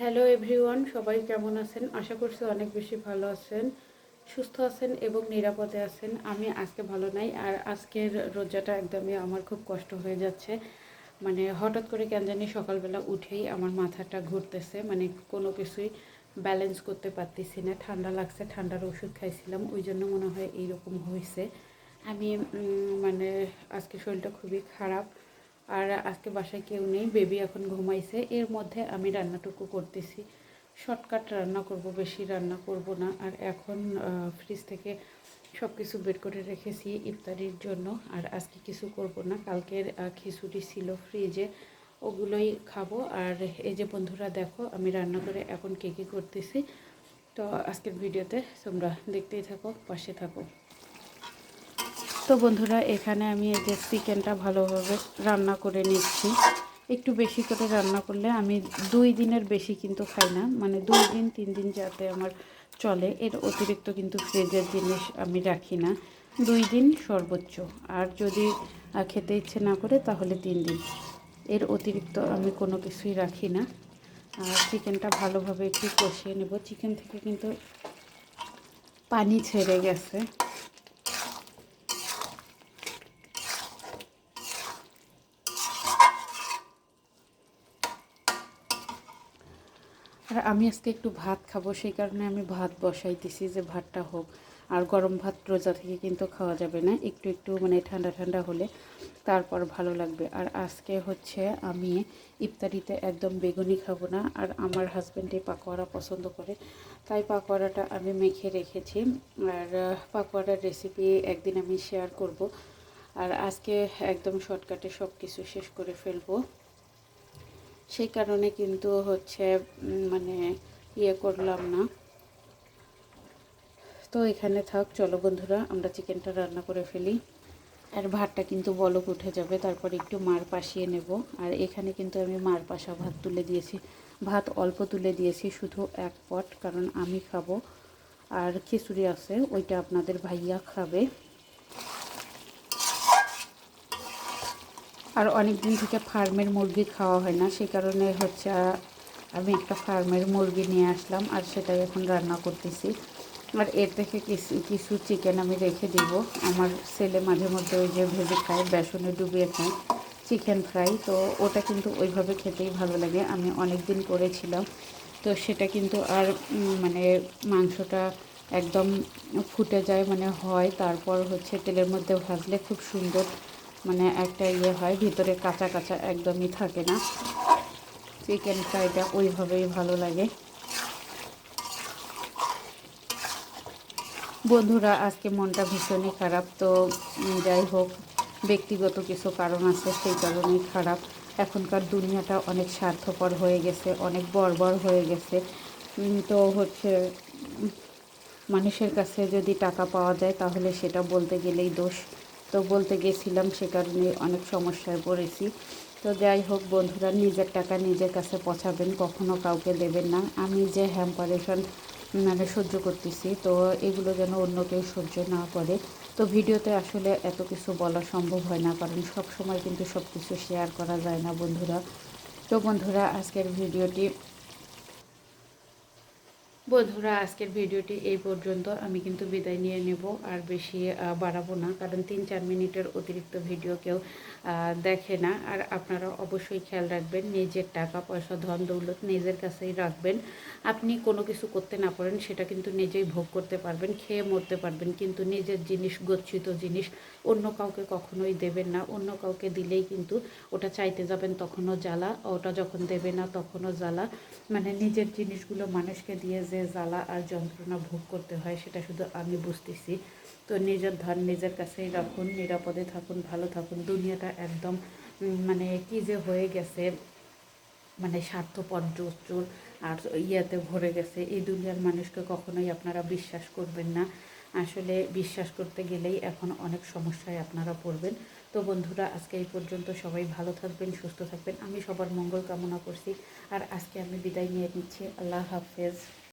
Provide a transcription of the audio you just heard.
Hello everyone সবাই কেমন আছেন? আশা করছি অনেক বেশি ভালো আছেন, সুস্থ আছেন এবং নিরাপদে আছেন। আমি আজকে ভালো নাই আর আজকের রোজাটা একদমই আমার খুব কষ্ট হয়ে যাচ্ছে। মানে হঠাৎ করে কেন জানি সকালবেলা উঠেই আমার মাথাটা ঘুরতেছে মানে কোনো কিছুই ব্যালেন্স করতে পারতেছি না। ঠান্ডা লাগছে, ঠান্ডার ওষুধ খাইছিলাম, ওই জন্য মনে হয় এইরকম হয়েছে। আমি মানে আজকে শরীরটা খুবই খারাপ। আর আজকে বাসায় কেউ নেই বেবি এখন ঘুমাইছে। এর মধ্যে আমি রান্নাটুকু করতেছি। শর্টকাট রান্না করব, বেশি রান্না করব না। আর এখন ফ্রিজ থেকে সব কিছু বের করে রেখেছি ইফতারির জন্য। আর আজকে কিছু করব না। কালকের খিচুড়ি ছিল ফ্রিজে ওগুলোই খাব। আর এই যে বন্ধুরা দেখো, আমি রান্না করে এখন কে কী করতেছি। তো আজকের ভিডিওতে তোমরা দেখতেই থাকো, পাশে থাকো। তো বন্ধুরা, এখানে আমি এই যে চিকেনটা ভালোভাবে রান্না করে নিচ্ছি। একটু বেশি করে রান্না করলে আমি দুই দিনের বেশি কিন্তু খাই না। মানে দুই দিন, তিন দিন যাতে আমার চলে, এর অতিরিক্ত কিন্তু ফ্রিজের জিনিস আমি রাখি না। দুই দিন সর্বোচ্চ। আর যদি খেতে ইচ্ছে না করে তাহলে তিন দিন। এর অতিরিক্ত আমি কোনো কিছুই রাখি না। আর চিকেনটা ভালোভাবে একটু কষিয়ে নেব। চিকেন থেকে কিন্তু পানি ছেড়ে গেছে। আর আমি আজকে একটু ভাত খাব, সেই কারণে আমি ভাত বসাইতেছি যে ভাতটা হোক। আর গরম ভাত রোজা থেকে কিন্তু খাওয়া যাবে না, একটু একটু মানে ঠান্ডা ঠান্ডা হলে তারপর ভালো লাগবে। আর আজকে হচ্ছে আমি ইফতারিতে একদম বেগুনি খাব না, আর আমার হাজব্যান্ড এই পাকোয়ারা পছন্দ করে, তাই পাকোয়ারাটা আমি মেখে রেখেছি। আর পাকোয়ারার রেসিপি একদিন আমি শেয়ার করব। আর আজকে একদম শর্টকাটে সব কিছু শেষ করে ফেলব। সেই কারণে কিন্তু হচ্ছে মানে ইয়ে করলাম না। তো এখানে থাক, চলো বন্ধুরা, আমরা চিকেনটা রান্না করে ফেলি। আর ভাতটা কিন্তু বলক উঠে যাবে, তারপর একটু মার পাশিয়ে নেব। আর এখানে কিন্তু আমি মার পাশা ভাত তুলে দিয়েছি। ভাত অল্প তুলে দিয়েছি, শুধু এক পট, কারণ আমি খাব। আর খিচুড়ি আছে, ওইটা আপনাদের ভাইয়া খাবে। আর অনেক দিন থেকে ফার্মের মুরগি খাওয়া হয় না সেই কারণে হচ্ছে আমি একটা ফার্মের মুরগি নিয়ে আসলাম আর সেটাই এখন রান্না করতেছি। আর এর থেকে কিছু কিছু চিকেন আমি রেখে দিব। আমার ছেলে মাঝে মধ্যে ওই যে ভেজে খায়, বেসনে ডুবিয়ে খায় চিকেন ফ্রাই তো ওটা কিন্তু ওইভাবে খেতেই ভালো লাগে। আমি অনেক দিন করেছিলাম, তো সেটা কিন্তু আর মানে মাংসটা একদম ফুটে যায় মানে হয়। তারপর হচ্ছে তেলের মধ্যে ভাজলে খুব সুন্দর মানে একটা ইয়ে হয়, ভিতরে কাঁচা কাঁচা একদমই থাকে না। চিকেন ফ্রাইটা ওইভাবেই ভালো লাগে। বন্ধুরা, আজকে মনটা ভীষণই খারাপ। তো যাই হোক, ব্যক্তিগত কিছু কারণ আছে, সেই কারণেই খারাপ। এখনকার দুনিয়াটা অনেক স্বার্থপর হয়ে গেছে, অনেক বর্বর হয়ে গেছে। তো হচ্ছে, মানুষের কাছে যদি টাকা পাওয়া যায়, তাহলে সেটা বলতে গেলেই দোষ। তো বলতে গেছিলাম সে কারণে অনেক সমস্যায় পড়েছি। তো যাই হোক বন্ধুরা, নিজের টাকা নিজের কাছে পচাবেন কখনো কাউকে দেবেন না। আমি যে হ্যাম্পারেশন মানে সহ্য করতেছি, তো এগুলো যেন অন্য কেউ সহ্য না করে। তো ভিডিওতে আসলে এত কিছু বলা সম্ভব হয় না, কারণ সব সময় কিন্তু সব কিছু শেয়ার করা যায় না বন্ধুরা। তো বন্ধুরা, আজকের ভিডিওটি বন্ধুরা, আজকের ভিডিওটি এই পর্যন্ত। আমি কিন্তু বিদায় নিয়ে নেব, আর বেশি বাড়াবো না, কারণ তিন চার মিনিটের অতিরিক্ত ভিডিও কেউ দেখে না। আর আপনারা অবশ্যই খেয়াল রাখবেন, নিজের টাকা, পয়সা, ধন, দৌলত নিজের কাছেই রাখবেন। আপনি কোনো কিছু করতে না পারেন, সেটা কিন্তু নিজেই ভোগ করতে পারবেন, খেয়ে মরতে পারবেন, কিন্তু নিজের জিনিস, গচ্ছিত জিনিস অন্য কাউকে কখনোই দেবেন না। অন্য কাউকে দিলেই কিন্তু ওটা চাইতে যাবেন তখনও জ্বালা, ওটা যখন দেবে না তখনও জ্বালা। মানে নিজের জিনিসগুলো মানুষকে দিয়ে যে জ্বালা আর যন্ত্রণা ভোগ করতে হয়, সেটা শুধু আমি বুঝতেছি। তো নিজের ধন নিজের কাছেই রাখুন, নিরাপদে থাকুন, ভালো থাকুন। দুনিয়াটা একদম মানে কি যে হয়ে গেছে মানে স্বার্থপর চোর আর ইয়েতে ভরে গেছে। এই দুনিয়ার মানুষকে কখনোই আপনারা বিশ্বাস করবেন না। আসলে বিশ্বাস করতে গেলেই এখন অনেক সমস্যায় আপনারা পড়বেন। তো বন্ধুরা, আজকে এই পর্যন্ত সবাই ভালো থাকবেন, সুস্থ থাকবেন। আমি সবার মঙ্গল কামনা করছি। আর আজকে আমি বিদায় নিয়ে নিচ্ছি। আল্লাহ হাফেজ।